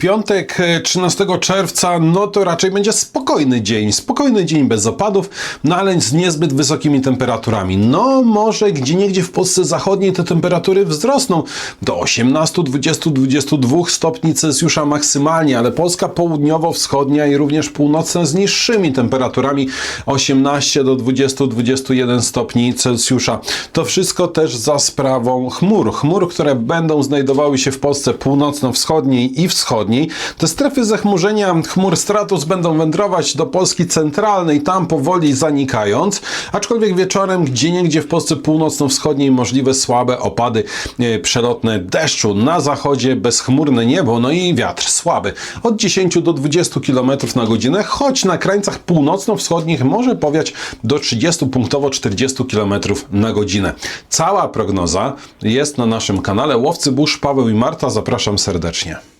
Piątek e, 13 czerwca, no to raczej będzie spokojny dzień. Spokojny dzień bez opadów, no ale z niezbyt wysokimi temperaturami. No może gdzie niegdzie w Polsce zachodniej te temperatury wzrosną do 18, 20, 22 stopni Celsjusza maksymalnie, ale Polska południowo-wschodnia i również północna z niższymi temperaturami 18 do 20, 21 stopni Celsjusza. To wszystko też za sprawą chmur. Chmur, które będą znajdowały się w Polsce północno-wschodniej i wschodniej. Te strefy zachmurzenia chmur stratus będą wędrować do Polski centralnej, tam powoli zanikając, aczkolwiek wieczorem gdzieniegdzie w Polsce północno-wschodniej możliwe słabe opady e, przelotne deszczu. Na zachodzie bezchmurne niebo, no i wiatr słaby. Od 10 do 20 km na godzinę, choć na krańcach północno-wschodnich może powiać do 30 punktowo 40 km na godzinę. Cała prognoza jest na naszym kanale Łowcy Burz, Paweł i Marta. Zapraszam serdecznie.